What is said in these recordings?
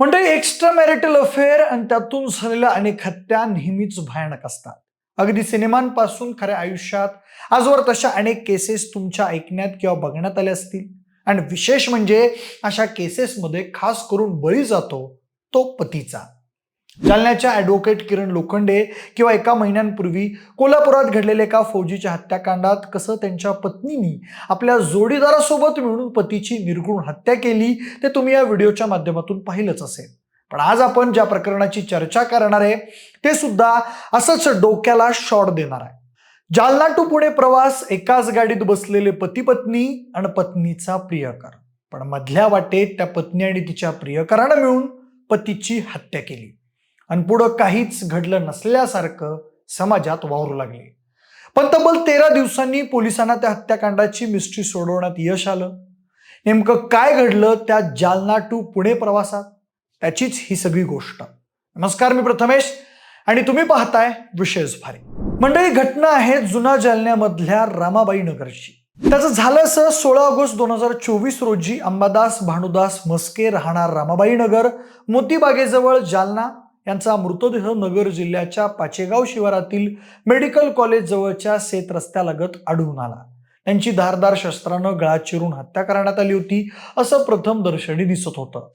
म्हणजे extra marital affair आणि त्यातून झालेल्या अनेक हत्या नेहमीच भयानक असतात. अगदी सिनेमांपासून खऱ्या आयुष्यात आजवर तशा अनेक केसेस तुमच्या ऐकण्यात किंवा बघण्यात आल्या असतील. आणि विशेष म्हणजे अशा केसेसमध्ये खास करून बळी जातो तो पतीचा. जालन्याच्या ॲडव्होकेट किरण लोखंडे किंवा एका महिन्यांपूर्वी कोल्हापुरात घडलेल्या एका फौजीच्या हत्याकांडात कसं त्यांच्या पत्नीनी आपल्या जोडीदारासोबत मिळून पतीची निर्गुण हत्या केली ते तुम्ही या व्हिडिओच्या माध्यमातून पाहिलंच असेल. पण आज आपण ज्या प्रकरणाची चर्चा करणार आहे ते सुद्धा असंच डोक्याला शॉट देणार आहे. जालना टू पुणे प्रवास एकाच गाडीत बसलेले पती पत्नी आणि पत्नीचा प्रियकर. पण मधल्या वाटेत त्या पत्नी आणि तिच्या प्रियकरानं मिळून पतीची हत्या केली. आणि पुढं काहीच घडलं नसल्यासारखं समाजात वावरू लागले. पण तब्बल तेरा दिवसांनी पोलिसांना त्या हत्याकांडाची मिस्ट्री सोडवण्यात यश आलं. नेमकं काय घडलं त्या जालना टू पुणे प्रवासात? त्याचीच ही सगळी गोष्ट. नमस्कार मी प्रथमेश आणि तुम्ही पाहताय विशेष भारी. मंडळी घटना आहे जुना जालन्यामधल्या रामाबाई नगरची. त्याचं झालं असं सोळा ऑगस्ट दोन हजार चोवीस रोजी अंबादास भानुदास मस्के राहणार रामाबाई नगर मोतीबागेजवळ जालना यांचा मृतदेह नगर जिल्ह्याच्या पाचेगाव शिवारातील मेडिकल कॉलेज जवळच्या सेत रस्त्यालगत आढळून आला. त्यांची धारदार शस्त्रानं गळा चिरून हत्या करण्यात आली होती असं प्रथम दर्शनी दिसत होतं.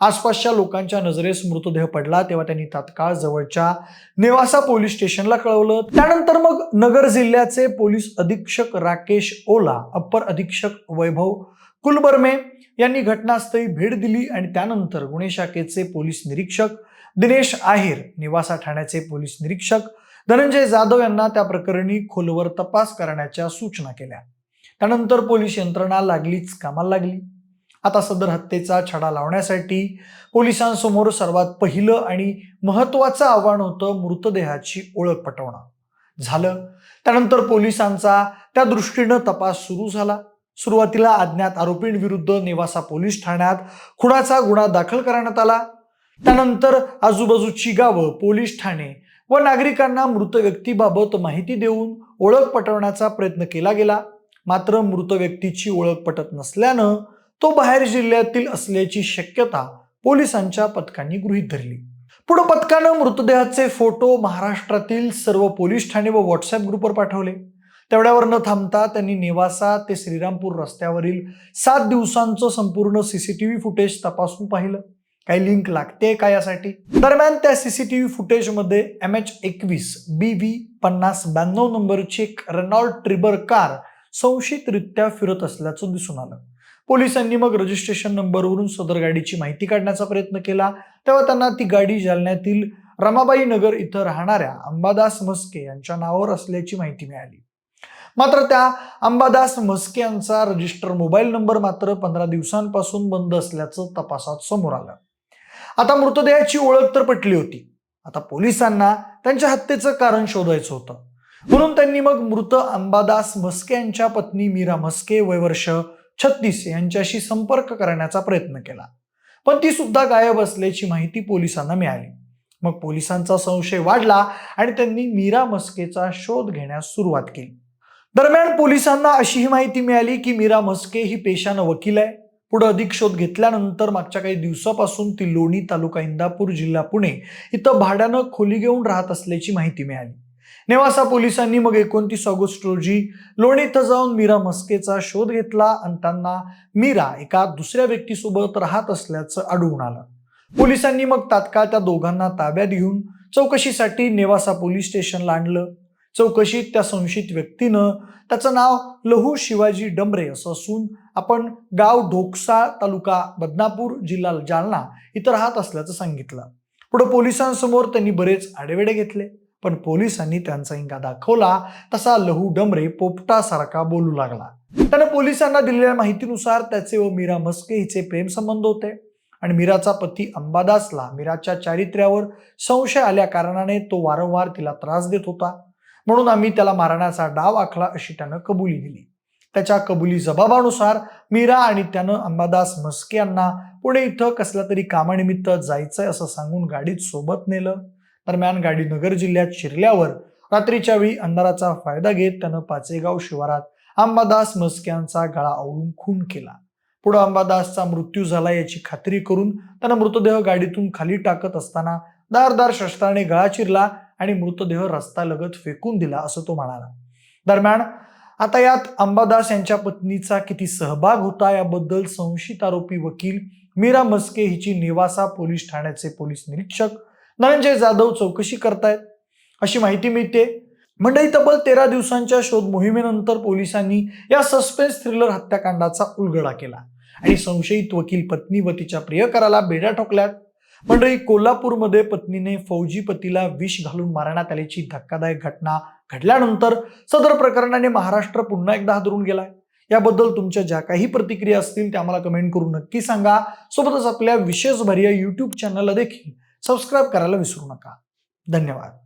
आसपासच्या लोकांच्या नजरेस मृतदेह पडला तेव्हा त्यांनी तात्काळ जवळच्या नेवासा पोलीस स्टेशनला कळवलं. त्यानंतर मग नगर जिल्ह्याचे पोलीस अधीक्षक राकेश ओला अप्पर अधीक्षक वैभव कुलबर्मे यांनी घटनास्थळी भेट दिली आणि त्यानंतर गुन्हे शाखेचे पोलीस निरीक्षक दिनेश आहेर निवासा ठाण्याचे पोलीस निरीक्षक. धनंजय जाधव यांना त्या प्रकरणी खोलवर तपास करण्याच्या सूचना केल्या. त्यानंतर पोलीस यंत्रणा लागलीच कामाला लागली. आता सदर हत्येचा छडा लावण्यासाठी पोलिसांसमोर सर्वात पहिलं आणि महत्वाचं आव्हान होतं मृतदेहाची ओळख पटवणं. झालं. त्यानंतर पोलिसांचा त्या दृष्टीनं तपास सुरू झाला. सुरुवातीला अज्ञात आरोपींविरुद्ध नेवासा पोलीस ठाण्यात खुडाचा गुन्हा दाखल करण्यात आला. त्यानंतर आजूबाजूची गावं पोलीस ठाणे व नागरिकांना मृत व्यक्तीबाबत माहिती देऊन ओळख पटवण्याचा प्रयत्न केला गेला. मात्र मृत व्यक्तीची ओळख पटत नसल्यानं तो बाहेर जिल्ह्यातील असल्याची शक्यता पोलिसांच्या पथकांनी गृहीत धरली. पुढे पथकानं मृतदेहाचे फोटो महाराष्ट्रातील सर्व पोलीस ठाणे व व्हॉट्सअप ग्रुपवर पाठवले. तेवढ्यावर न थांबता त्यांनी नेवासा ते श्रीरामपूर रस्त्यावरील सात दिवसांचं संपूर्ण सीसीटीव्ही फुटेज तपासून पाहिलं. काही लिंक लागते का यासाठी? दरम्यान त्या सीसीटीव्ही फुटेजमध्ये एम एच एकवीस बी व्ही पन्नास ब्याण्णव नंबरची एक रेनॉल्ड ट्रिबर कार संशयितरित्या फिरत असल्याचं दिसून आलं. पोलिसांनी मग रजिस्ट्रेशन नंबरवरून सदर गाडीची माहिती काढण्याचा प्रयत्न केला. तेव्हा त्यांना ती गाडी जालन्यातील रमाबाई नगर इथं राहणाऱ्या अंबादास मस्के यांच्या नावावर असल्याची माहिती मिळाली. मात्र त्या अंबादास मस्के यांचा रजिस्टर मोबाईल नंबर मात्र पंधरा दिवसांपासून बंद असल्याचं तपासात समोर आलं. आता मृतदेहाची ओळख तर पटली होती. आता पोलिसांना त्यांच्या हत्येचं कारण शोधायचं होतं. म्हणून त्यांनी मग मृत अंबादास म्हस्के यांच्या पत्नी मीरा म्हस्के वय वर्ष छत्तीस यांच्याशी संपर्क करण्याचा प्रयत्न केला. पण ती सुद्धा गायब असल्याची माहिती पोलिसांना मिळाली. मग पोलिसांचा संशय वाढला आणि त्यांनी मीरा मस्केचा शोध घेण्यास सुरुवात केली. दरम्यान पोलिसांना अशीही माहिती मिळाली की मीरा मस्के ही पेशानं वकील आहे. पुढे अधिक शोध घेतल्यानंतर मागच्या काही दिवसापासून ती लोणी तालुका इंदापूर जिल्हा पुणे इथं भाड्यानं खोली घेऊन राहत असल्याची माहिती मिळाली. नेवासा पोलिसांनी मग एकोणतीस ऑगस्ट रोजी लोणी इथं जाऊन मीरा मस्केचा शोध घेतला आणि त्यांना मीरा एका दुसऱ्या व्यक्तीसोबत राहत असल्याचं आढळून आलं. पोलिसांनी मग तात्काळ त्या दोघांना ताब्यात घेऊन चौकशीसाठी नेवासा पोलीस स्टेशनला आणलं. चौकशीत त्या संशयित व्यक्तीनं त्याचं नाव लहू शिवाजी डमरे असं असून आपण गाव ढोकसा तालुका बदनापूर जिल्हा जालना इथं राहत असल्याचं सांगितलं. पुढे पोलिसांसमोर त्यांनी बरेच आडेवेडे घेतले पण पोलिसांनी त्यांचा इंगा दाखवला तसा लहू डमरे पोपटासारखा बोलू लागला. त्यानं पोलिसांना दिलेल्या माहितीनुसार त्याचे व मीरा मस्के हिचे प्रेमसंबंध होते आणि मीराचा पती अंबादासला मीराच्या चारित्र्यावर संशय आल्या कारणाने तो वारंवार तिला त्रास देत होता. म्हणून आम्ही त्याला मारण्याचा डाव आखला अशी त्यानं कबुली दिली. त्याच्या कबुली जबाबानुसार मीरा आणि त्यानं अंबादास म्हस्के यांना पुणे इथं कसल्या तरी कामानिमित्त जायचंय असं सांगून गाडीत सोबत नेलं. दरम्यान गाडी नगर जिल्ह्यात शिरल्यावर रात्रीच्या वेळी अंधाराचा फायदा घेत त्यानं पाचेगाव शिवारात अंबादास मस्क्यांचा गळा आवळून खून केला. पुढे अंबादासचा मृत्यू झाला याची खात्री करून त्यानं मृतदेह गाडीतून खाली टाकत असताना दारदार शस्त्राने गळा चिरला आणि मृतदेह रस्ता लगत फेकून दिला असं तो म्हणाला. दरम्यान आता यात अंबादास यांच्या पत्नीचा किती सहभाग होता याबद्दल संशयित आरोपी वकील मीरा मस्के हिची नेवासा पोलीस ठाण्याचे पोलीस निरीक्षक धनंजय जाधव चौकशी करतायत. अशी माहिती मिळते. मंडळी तब्बल तेरा दिवसांच्या शोध मोहिमेनंतर पोलिसांनी या सस्पेन्स थ्रिलर हत्याकांडाचा उलगडा केला आणि संशयित वकील पत्नी व तिच्या प्रियकराला बेड्या ठोकल्यात. मंडळी कोल्हापूरमध्ये पत्नीने फौजी पतीला विष घालून मारण्यात आल्याची धक्कादायक घटना घडल्यानंतर सदर प्रकरणाने महाराष्ट्र पुन्हा एकदा हादरून गेलाय. याबद्दल तुमच्या ज्या काही प्रतिक्रिया असतील त्या मला कमेंट करून नक्की सांगा. सोबतच आपल्या विशेष भर या युट्यूब चॅनलला देखील सबस्क्राईब करायला विसरू नका. धन्यवाद.